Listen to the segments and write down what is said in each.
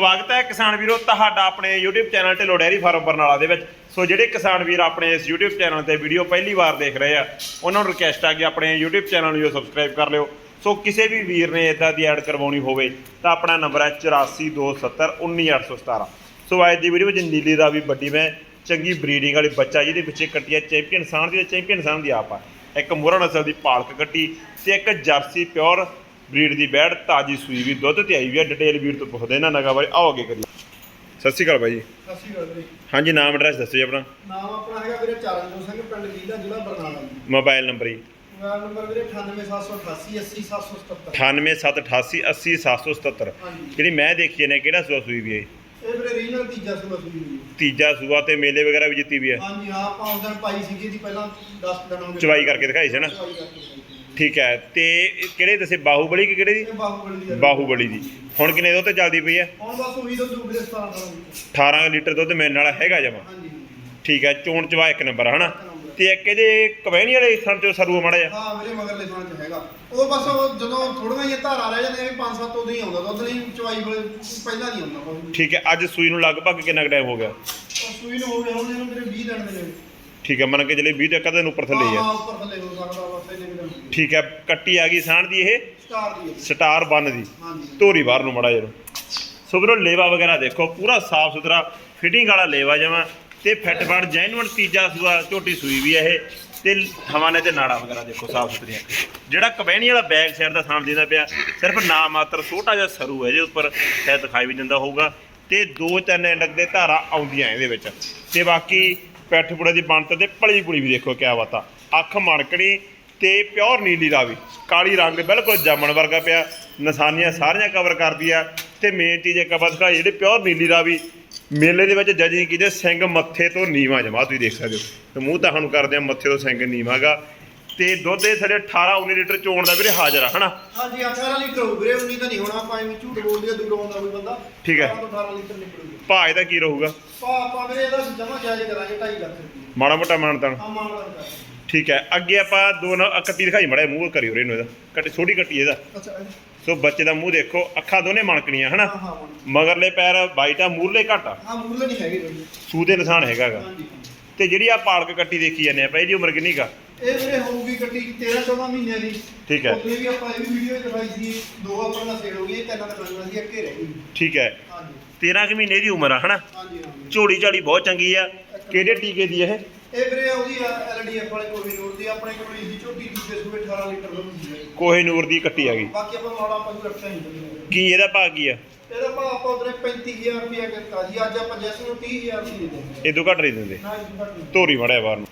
ਸਵਾਗਤ ਹੈ ਕਿਸਾਨ ਵੀਰੋ, ਤੁਹਾਡਾ ਆਪਣੇ YouTube channel Dhillon dairy farm Barnala ਦੇ ਵਿੱਚ। ਸੋ ਜਿਹੜੇ ਕਿਸਾਨ ਵੀਰ ਆਪਣੇ ਇਸ YouTube ਚੈਨਲ ਤੇ ਵੀਡੀਓ ਪਹਿਲੀ ਵਾਰ ਦੇਖ ਰਹੇ ਆ, ਉਹਨਾਂ ਨੂੰ ਰਿਕਵੈਸਟ ਆ ਕਿ ਆਪਣੇ YouTube ਚੈਨਲ ਨੂੰ ਜੋ ਸਬਸਕ੍ਰਾਈਬ ਕਰ ਲਿਓ। ਸੋ ਕਿਸੇ ਵੀ ਵੀਰ ਨੇ ਇਦਾਂ ਦੀ ਐਡ ਕਰਵਾਉਣੀ ਹੋਵੇ, ਤਾਂ ਆਪਣਾ ਨੰਬਰ ਹੈ 8427191817 ਸੋ ਅੱਜ ਦੀ ਵੀਡੀਓ ਵਿੱਚ ਨੀਲੀ ਦਾ ਵੀ ਵੱਡੀ ਮੈਂ ਚੰਗੀ ਬਰੀਡਿੰਗ ਵਾਲੀ ਬੱਚਾ ਜਿਹਦੇ ਪਿੱਛੇ ਕੱਟੀ ਹੈ ਚੈਂਪੀਅਨ ਸਾਨ ਦੀ ਤੇ ਚੈਂਪੀਅਨ ਸਾਨ ਦੀ ਆਪ ਆ। ਇੱਕ ਮੁਰਾ ਨਸਲ ਦੀ ਪਾਲਕ ਕੱਟੀ ਤੇ ਇੱਕ ਜਰਸੀ ਪਿਓਰ ਬਰੀਡ ਦੀ ਬੈੜ ਤਾਜੀ ਸੂਈ ਵੀ ਦੁੱਧ ਤੇ ਆਈ ਵੀ ਆ ਡਿਟੇਲ ਵੀਰ ਤੋਂ ਪੁੱਛਦੇ ਇਹਨਾਂ ਨਗਾ ਬਾਰੇ ਆਓ ਅੱਗੇ ਕਰੀਏ। ਸਤਿ ਸ਼੍ਰੀ ਅਕਾਲ ਜੀ। ਸਤਿ ਸ਼੍ਰੀ ਅਕਾਲ ਵੀਰੇ ਹਾਂਜੀ ਨਾਮ ਐਡਰੈਸ ਦੱਸੋ ਜੀ ਆਪਣਾ। ਨਾਮ ਆਪਣਾ ਹੈਗਾ ਵੀਰੇ ਚਰਨਜੋਤ ਸਿੰਘ ਪਿੰਡ ਲੀਲਾ ਜ਼ਿਲ੍ਹਾ ਬਰਨਾਲਾ ਜੀ। ਮੋਬਾਈਲ ਨੰਬਰ ਜੀ। ਮੋਬਾਈਲ ਨੰਬਰ ਵੀਰੇ 98788 80777 98788 ਹਾਂਜੀ। ਜਿਹੜੀ ਮੈਂ ਦੇਖੀ ਨੇ ਕਿਹੜਾ ਸੂਆ ਸੂਈ ਵੀ ਹੈ ਇਹ ਵੀਰੇ ਰੀਜਨਲ ਤੀਜਾ ਸੂਆ ਸੂਈ ਹੋਈ ਹੈ। ਤੀਜਾ ਸੂਆ ਤੇ ਮੇਲੇ ਵਗੈਰਾ ਵੀ ਜਿੱਤੀ ਵੀ ਹੈ। ਹਾਂਜੀ ਹਾਂ ਆਪਾਂ ਉਸ ਦਿਨ ਪਾਈ ਸੀਗੀ ਦੀ ਪਹਿਲਾਂ 10 ਦਿਨ ਹੋ ਗਏ। ਚਵਾਈ ਕਰਕੇ ਦਿਖਾਈ ਸੀ ਨਾ। ਚਵਾਈ ਕਰਕੇ। ਠੀਕ ਹੈ ਤੇ ਇਹ ਕਿਹੜੇ ਦੱਸੇ ਬਾਹੂਬਲੀ ਕਿ ਕਿਹੜੇ ਦੀ? ਇਹ ਬਾਹੂਬਲੀ ਦੀ ਆ। ਬਾਹੂਬਲੀ ਦੀ। ਹੁਣ ਕਿੰਨੇ ਦੁੱਧ ਚੱਲਦੀ ਪਈ ਹੈ? ਹੁਣ ਬਸ ਉਹੀ ਤੋਂ ਦੂਰ ਦੇ 17 ਦਿਨ ਵਿੱਚ 18 ਲੀਟਰ ਦੁੱਧ ਮਿਲਣ ਵਾਲਾ ਹੈਗਾ ਜਮਾ। ਹਾਂਜੀ ਠੀਕ ਹੈ ਚੋਣ ਚਵਾ ਇੱਕ ਨੰਬਰ ਹਨਾ। ਤੇ ਇੱਕ ਇਹਦੇ ਕਵੈਣੀ ਵਾਲੇ ਥਣ ਚੋਂ ਸਰੂ ਮਾੜਾ ਜਿਹਾ। ਹਾਂ ਵੀਰੇ ਮਗਰਲੇ ਥਾਂ ਚ ਹੈਗਾ। ਉਹ ਬਸ ਉਹ ਜਦੋਂ ਥੋੜੀਆਂ ਜਿਹੀਆਂ ਧਾਰਾਂ ਰਹਿ ਜਾਂਦੀਆਂ ਵੀ 5-7 ਉਦੋਂ ਹੀ ਆਉਂਦਾ ਦੁੱਧ ਨਹੀਂ ਚਵਾਈ ਵੇਲੇ ਪਹਿਲਾਂ ਨਹੀਂ ਆਉਂਦਾ ਕੋਈ। ਠੀਕ ਹੈ ਅੱਜ ਸੂਈ ਨੂੰ ਲਗਭਗ ਕਿੰਨਾ ਕੁ ਟਾਈਮ ਹੋ ਗਿਆ? ਉਹ ਸੂਈ ਨੂੰ ਹੋ ਗਿਆ ਹੁਣ ਇਹਨੂੰ ਵੀਰੇ 20 ਦਿਨ ਦੇ ਨੇ ਠੀਕ ਹੈ ਮੰਨ ਕੇ ਚਲੇ 20 ਤੇ ਕਦੇ ਨੂੰ ਉੱਪਰ ਥੱਲੇ ਹੀ ਹਾਂ ਹੈ ਉੱਪਰ ਥੱਲੇ ਹੋ ਸਕਦਾ ਵੀ। ਦਿਨ ਠੀਕ ਹੈ ਕੱਟੀ ਆ ਗਈ ਸਾਣ ਦੀ ਇਹ। ਸਟਾਰ ਦੀ ਹੈ। ਸਟਾਰ ਬਨ ਦੀ। ਹਾਂਜੀ। ਧੋਰੀ ਬਾਹਰ ਨੂੰ ਮੜਾ ਜਰੋ ਸੋ ਵੀਰੋ ਲੇਵਾ ਵਗੈਰਾ ਦੇਖੋ ਪੂਰਾ ਸਾਫ਼ ਸੁਥਰਾ ਫਿਟਿੰਗ ਵਾਲਾ ਲੇਵਾ ਜਮਾ। ਤੇ ਫਿੱਟ ਬਣ ਜੈਨੂਅਨ ਤੀਜਾ ਸੂਆ ਝੋਟੀ ਸੂਈ ਵੀ ਹੈ ਇਹ। ਤੇ ਹਵਾਨੇ ਤੇ ਨਾੜਾ ਵਗੈਰਾ ਦੇਖੋ ਸਾਫ਼ ਸੁਥਰੀਆਂ। ਜਿਹੜਾ ਕਬੈਣੀ ਵਾਲਾ ਬੈਕ ਸਾਈਡ ਦਾ ਸਾਮ ਦਿੰਦਾ ਪਿਆ ਸਿਰਫ ਨਾ ਮਾਤਰ ਛੋਟਾ ਜਿਹਾ ਸਰੂ ਹੈ ਇਹਦੇ ਉੱਪਰ ਸ਼ਾਇਦ ਦਿਖਾਈ ਵੀ ਦਿੰਦਾ ਹੋਊਗਾ। ਤੇ ਦੋ ਤਿੰਨ ਇੰਡਕ ਦੇ ਧਾਰਾ ਆਉਂਦੀਆਂ ਇਹਦੇ ਵਿੱਚ। ਤੇ ਬਾਕੀ ਪੈਠ ਪੁੜੇ ਦੀ ਬਣਤ ਤੇ ਪਲੀ ਪੁਲੀ ਵੀ ਦੇਖੋ ਕਿਆ ਬਾਤ। ਆ ਅੱਖ ਮਣਕਣੀ ਤੇ ਪਿਓਰ ਨੀਲੀ ਦਾ ਵੀ ਕਾਲੀ ਰੰਗ ਬਿਲਕੁਲ ਜਾਮਣ ਵਰਗਾ ਪਿਆ ਨਿਸ਼ਾਨੀਆਂ ਸਾਰੀਆਂ ਕਵਰ ਕਰਦੀ ਆ ਤੇ ਮੇਨ ਚੀਜ਼ ਇੱਕ ਆਪਾਂ ਦਿਖਾਈ ਜਿਹੜੇ ਪਿਓਰ ਨੀਲੀ ਦਾ ਵੀ ਮੇਲੇ ਦੇ ਵਿੱਚ ਜਜਿੰਗ ਕੀਤੇ ਸਿੰਘ ਮੱਥੇ ਤੋਂ ਨੀਵਾ ਜਮਾ ਤੁਸੀਂ ਦੇਖ ਸਕਦੇ ਹੋ। ਤੇ ਮੂੰਹ ਤਾਂ ਸਾਨੂੰ ਕਰਦੇ ਆ ਮੱਥੇ ਤੋਂ ਸਿੰਘ ਨੀਵਾਗਾ। ਤੇ ਦੁੱਧ ਦੇ ਸਾਡੇ 18 19 ਲੀਟਰ ਚੋਣ ਦਾ ਵੀਰੇ ਹਾਜ਼ਰ ਆ ਹਨਾ? ਹਾਂਜੀ 18 ਲੀਟਰ ਹੋ ਵੀਰੇ ਉਨੀ ਤਾਂ ਨਹੀਂ ਹੋਣਾ ਆਪਾਂ ਐਵੇਂ ਝੂਠ ਬੋਲਦੇ ਆ ਦੂਰੋਂ ਆਉਂਦਾ ਕੋਈ ਬੰਦਾ। ਠੀਕ ਹੈ। 18 ਤੋਂ 18 ਲੀਟਰ ਨਿਕਲੂਗਾ। ਭਾਅ ਇਹਦਾ ਕੀ ਰਹੂਗਾ? ਪਾ ਆਪਾਂ ਵੀਰੇ ਇਹਦਾ ਜਮਾ ਜਾਇਜ਼ ਕਰਾਂਗੇ 2.5 ਲੱਖ ਮਾੜਾ ਮੋਟਾ ਆ ਮਾਮਲਾ ਕਰ ਠੀਕ ਹੈ ਅੱਗੇ ਆਪਾਂ ਦੋ ਨਾ ਕੱਟੀ ਦਿਖਾਈ ਮੜਾ ਮੂੰਹ ਕਰਿਓ ਰੇ ਇਹਨੂੰ ਇਹਦਾ। ਕੱਟੀ ਛੋਟੀ ਕੱਟੀ ਇਹਦਾ। ਅੱਛਾ ਸੋ ਬੱਚੇ ਦਾ ਮੂੰਹ ਦੇਖੋ ਅੱਖਾਂ ਦੋਨੇ ਮਣਕਣੀਆਂ ਹਨਾ? ਹਾਂ ਹਾਂ ਹਾਂ। ਮਗਰਲੇ ਪੈਰ ਵਾਈਟ ਆ ਮੂਰਲੇ ਘੱਟ ਹਾਂ ਮੁੱਲ ਨਹੀਂ ਹੈਗੀ ਵੀਰੇ ਸੂ ਦੇ ਨਿਸ਼ਾਨ ਹੈਗਾਗਾ ਹਾਂਜੀ ਤੇ ਜਿਹੜੀ ਆ ਪਾਲਕ ਕੱਟੀ ਦੇਖੀ ਜਾਂਦੇ ਆ ਭਾਈ ਦੀ ਉਮਰ ਕਿੰਨੀ ਕਾ ਇਹ ਵੀਰੇ ਹੋਊਗੀ ਗੱਡੀ 13 14 ਮਹੀਨਿਆਂ ਦੀ। ਠੀਕ ਹੈ। ਉੱਥੇ ਵੀ ਆਪਾਂ ਇਹ ਵੀ ਵੀਡੀਓ ਦਿਖਾਈ ਸੀ ਦੋ ਆਪਣਾ ਸੇਲ ਹੋ ਗਈ ਤਿੰਨਾਂ ਦਾ ਬਣਨਾ ਸੀ ਅੱਗੇ ਰਹਿ ਗਈ। ਠੀਕ ਹੈ। ਹਾਂਜੀ। 13 ਕੁ ਮਹੀਨੇ ਦੀ ਉਮਰ ਆ ਹਨਾ? ਹਾਂਜੀ ਹਾਂਜੀ। ਝੋੜੀ ਝਾੜੀ ਬਹੁਤ ਚੰਗੀ ਆ। ਕਿਹੜੇ ਟੀਕੇ ਦੀ ਇਹ? ਇਹ ਵੀਰੇ ਉਹਦੀ ਐਲਡੀਐਫ ਵਾਲੇ ਕੋਲ ਨੂਰ ਦੀ ਆਪਣੇ ਕੋਲ ਇਸ ਦੀ ਝੋਟੀ ਦੂਜੇ ਸੂਬੇ 18 ਲੀਟਰ ਦੁੱਧ ਹੁੰਦੀ ਹੈ ਕੋਹੇ ਨੂਰ ਦੀ ਕੱਟੀ ਆ ਗਈ। ਬਾਕੀ ਆਪਾਂ ਮਾੜਾ ਆਪਾਂ ਨੂੰ ਰੱਖਿਆ ਨਹੀਂ ਦਿੰਦੇ ਕੀ ਇਹਦਾ ਭਾਅ ਕੀ ਆ? ਇਹਦਾ ਭਾਅ ਆਪਾਂ ਉਧਰੇ 35000 ਰੁਪਇਆ ਕਰਤਾ ਜੀ। ਅੱਜ ਆਪਾਂ ਜੈਸ ਨੂੰ 30000 ਦੀ ਦੇ ਦਿੰਦੇ ਤੋਂ ਘੱਟ ਨਹੀਂ ਦਿੰਦੇ। ਨਾ ਜੀ ਘੱਟ ਨਹੀਂ। ਧੋਰੀ ਮੜਿਆ ਬਾਹਰ ਨੂੰ।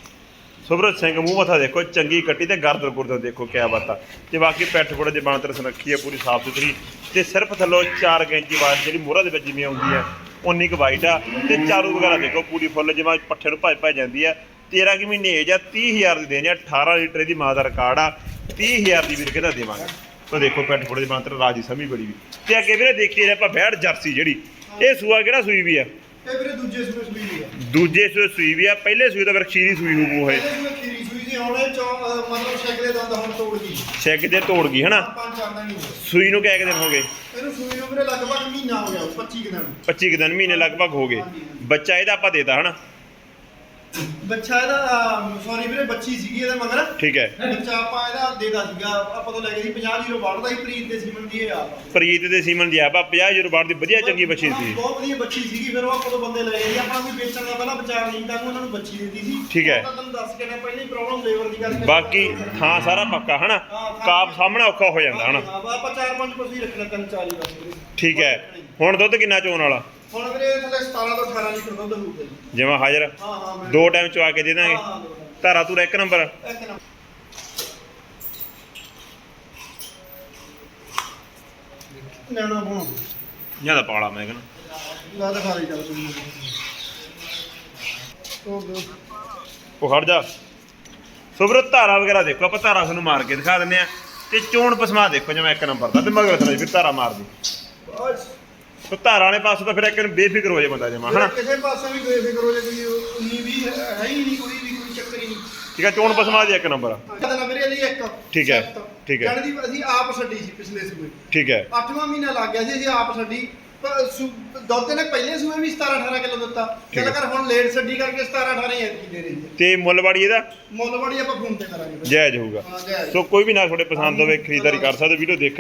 ਸੁਭਰਤ ਸਿੰਘ ਮੂੰਹ ਮੱਥਾ ਦੇਖੋ ਚੰਗੀ ਕੱਟੀ ਤੇ ਗਰਦਨ ਗੁਰਦਨ ਦੇਖੋ ਕਿਆ ਬਾਤ ਆ। ਤੇ ਬਾਕੀ ਪੈਠ ਫੋੜੇ ਦੇ ਬਾਂਤਰ ਸੁਨੱਖੀ ਆ ਪੂਰੀ ਸਾਫ਼ ਸੁਥਰੀ। ਤੇ ਸਿਰਫ ਥੱਲੋਂ 4 ਇੰਚੀ ਬਾਤ ਜਿਹੜੀ ਮੋਹਰਾ ਦੇ ਵਿੱਚ ਜਿਵੇਂ ਆਉਂਦੀ ਆ ਉਨੀ ਕੁ ਵਾਈਟ ਆ। ਤੇ ਚਾਰੂ ਵਗੈਰਾ ਦੇਖੋ ਪੂਰੀ ਫੁੱਲ ਜਿਵੇਂ ਪੱਠੇ ਨੂੰ ਭੱਜ ਭੱਜ ਜਾਂਦੀ ਆ। 13 ਕਿ ਮਹੀਨੇ ਏਜ ਆ 30000 ਦੀ ਦੇਣੀ ਆ 18 ਲੀਟਰ ਦੀ ਮਾਂ ਦਾ ਰਿਕਾਰਡ ਆ 30000 ਦੀ ਵੀਰ ਕਹਿੰਦਾ ਦੇਵਾਂਗੇ। ਤੋ ਦੇਖੋ ਪੈਠ ਫੋੜੇ ਦੇ ਬਾਂਤਰ ਰਾਜੀ ਸਮੀ ਬੜੀ ਵੀ। ਤੇ ਅੱਗੇ ਵੀਰੇ ਦੇਖੀਏ ਆਪਾਂ ਬੈੜ ਜਰਸੀ ਜਿਹੜੀ ਇਹ ਸੂਆ ਕਿਹੜਾ ਸੂਈ ਵੀ ਆ? ਇਹ ਵੀਰੇ ਦੂਜੇ ਸੂਈ ਦੀ ਆ। ਦੂਜੇ ਸੂਏ ਸੂਈ ਵੀ ਆ ਪਹਿਲੇ ਸੂਈ ਤਾਂ ਫਿਰ ਖੀਰੀ ਸੂਈ ਹੋਊ ਇਹ। ਪਹਿਲੇ ਸੂਬੇ ਖੀਰੀ ਸੂਈ ਦੀ ਹੁਣ ਇਹ ਚੌ ਅਹ ਮਤਲਬ ਸ਼ਕਲੇ ਦੰਦ ਹੁਣ ਤੋੜ ਗਈ। ਛਿੱਕ ਤੇ ਤੋੜ ਗਈ ਹਨਾ? ਪੰਜ ਚਾਰ ਦਿਨ ਹੀ ਹੋਏ ਸੂਈ ਨੂੰ ਕਿੰਨੇ ਕੁ ਦਿਨ ਹੋ ਗਏ? ਇਹਨੂੰ ਸੂਈ ਨੂੰ ਵੀਰੇ ਲਗਭਗ ਮਹੀਨਾ ਹੋ ਗਿਆ 25 ਕੁ ਦਿਨ। 25 ਕੁ ਦਿਨ ਮਹੀਨੇ ਲਗਭਗ ਹੋ ਗਏ। ਬੱਚਾ ਇਹਦਾ ਆਪਾਂ ਦੇਤਾ ਹਨਾ? ਬੱਚਾ ਇਹਦਾ ਸੌਰੀ ਵੀਰੇ ਬੱਚੀ ਸੀਗੀ ਇਹਦੇ ਮਗਰ। ਠੀਕ ਹੈ। ਬੱਚਾ ਆਪਾਂ ਇਹਦਾ ਦੇਦਾ ਸੀਗਾ ਆਪਾਂ ਤੋਂ ਲੈ ਗਏ ਸੀ 50 ਜੀਰੋ ਵੜਦਾ ਸੀ ਪ੍ਰੀਤ ਦੇ ਸੀਮਨ ਦੀ ਇਹ ਆਪ। ਪ੍ਰੀਤ ਦੇ ਸੀਮਨ ਦੀ ਆਪਾਂ 50 ਯੂਰੋ ਬਾੜ ਦੀ ਵਧੀਆ ਚੰਗੀ ਬੱਚੀ ਹਾਂ, ਸੀ। ਬਹੁਤ ਵਧੀਆ ਬੱਚੀ ਸੀਗੀ ਫਿਰ ਉਹ ਆਪਾਂ ਤੋਂ ਬੰਦੇ ਲੈ ਗਏ ਸੀ ਆਪਾਂ ਵੀ ਵੇਚਣ ਦਾ ਪਹਿਲਾਂ ਵਿਚਾਰ ਨਹੀਂ ਤਾਂ ਉਹਨਾਂ ਨੂੰ ਬੱਚੀ ਦਿੱਤੀ ਸੀ। ਠੀਕ ਹੈ। ਤੁਹਾਨੂੰ ਦੱਸ ਕੇ ਨੇ ਪਹਿਲੀ ਪ੍ਰੋਬਲਮ ਲੇਬਰ ਦੀ ਕਰਕੇ ਬਾਕੀ ਥਾਂ ਸਾਰਾ ਪੱਕਾ ਹਨਾ? ਕਾਪ ਸਾਹਮਣੇ ਔਖਾ ਹੋ ਜਾਂਦਾ ਹਨਾ? ਹਾਂ ਆਪਾਂ ਚਾਰ ਪੰਜ ਪਸੀ ਰੱਖਣਾ ਤਿੰਨ ਚਾਰ ਹੀ ਬਸ। ਠੀਕ ਹੈ। ਹੁਣ ਦੁੱਧ ਕਿੰਨਾ ਚੋਣ ਵਾਲਾ? ਹੁਣ ਵੀਰੇ ਥੱਲੇ 17 ਤੋਂ 18 ਲੀਟਰ ਦੁੱਧ ਹੋਊਗਾ ਜੀ ਜਿਵੇਂ ਹਾਜ਼ਰ ਹਾਂ ਹਾਂ ਮੈਂ ਦੋ ਟਾਈਮ ਚਵਾ ਕੇ ਦੇ ਦਾਂਗੇ। ਹਾਂ, ਹਾਂ, ਦੋ ਟਾਈਮ। ਧਾਰਾ ਤੂਰਾ ਇੱਕ ਨੰਬਰ। ਇੱਕ ਨੰਬਰ। ਲੈਣਾ ਬੋਂ ਜਾਂ ਦਾ ਪਾਲਾ ਮੈਂ ਕਹਿੰਦਾ। ਲਾ ਦਿਖਾ ਦੇ ਚੱਲ ਤੂੰ। ਉਹ ਦੋ ਉਹ ਖੜ ਜਾ। ਸੁਬਰ ਧਾਰਾ ਵਗੈਰਾ ਦੇਖੋ ਆਪਾਂ ਧਾਰਾ ਤੁਹਾਨੂੰ ਮਾਰ ਕੇ ਦਿਖਾ ਦਿੰਨੇ ਆ ਤੇ ਚੋਣ ਪਸਮਾ ਦੇਖੋ ਜਿਵੇਂ ਇੱਕ ਨੰਬਰ ਦਾ। ਤੇ ਮਗਰ ਥਲੇ ਫਿਰ ਧਾਰਾ ਮਾਰਦੀ। ਬਸ। ਤੇ ਧਾਰਾ ਵਾਲੇ ਪਾਸੋਂ ਤਾਂ ਫਿਰ ਇੱਕ ਨੂੰ ਬੇਫਿਕਰ ਹੋ ਜਾਏ ਬੰਦਾ ਜਮਾ ਹਨਾ? ਕਿਸੇ ਪਾਸੇ ਵੀ ਕੋਈ ਫਿਕਰ ਹੋ ਜੇ ਕੋਈ ਉਨੀ ਵੀ ਹੈ ਹੈ ਹੀ ਨਹੀਂ ਕੋਈ ਵੀ ਕੋਈ ਚੱਕਰ ਹੀ ਨਹੀਂ। ਠੀਕ ਹੈ ਚੋਣ ਪਸਮਾ ਦੀ ਇੱਕ ਨੰਬਰ ਕਹਦਾ ਨਾ ਮੇਰੇ ਲਈ ਇੱਕ। ਠੀਕ ਹੈ। ਠੀਕ ਹੈ। ਜਾਣੀ ਦੀ ਅਸੀਂ ਆਪ ਛੱਡੀ ਸੀ ਪਿਛਲੇ ਸੂਏ। ਠੀਕ ਹੈ। ਅੱਠਵਾਂ ਮਹੀਨਾ ਲੱਗ ਗਿਆ ਸੀ ਅਸੀਂ ਆਪ ਛੱਡੀ। ਪ- ਸੂ- ਦੁੱਧ ਨੇ ਪਹਿਲੇ ਸੂਏ ਵੀ 17 18 ਕਿਲੋ ਦਿੱਤਾ। ਠੀਕ ਚੱਲ ਹੈ। ਕਰ ਹੁਣ ਲੇਟ ਛੱਡੀ ਕਰਕੇ 17 18 ਹੀ ਐਤਕੀ ਦੇ ਰਹੀ ਹੈ ਤੇ ਮੁੱਲਵਾੜੀ ਇਹਦਾ? ਮੁੱਲ ਵਾੜੀ ਆਪਾਂ ਫੋਨ ਤੇ ਕਰਾਂਗੇ ਫਿਰ। ਜਾਇਜ਼ ਹੋਊਗਾ। ਹਾਂ ਜਾਇਜ਼। ਸੋ ਕੋਈ ਵੀ ਨਾ ਤੁਹਾਡੇ ਪਸੰਦ ਹੋਵੇ ਖਰੀਦਦਾਰੀ ਕਰ ਸਕਦੇ ਵੀਡੀਓ ਦੇਖ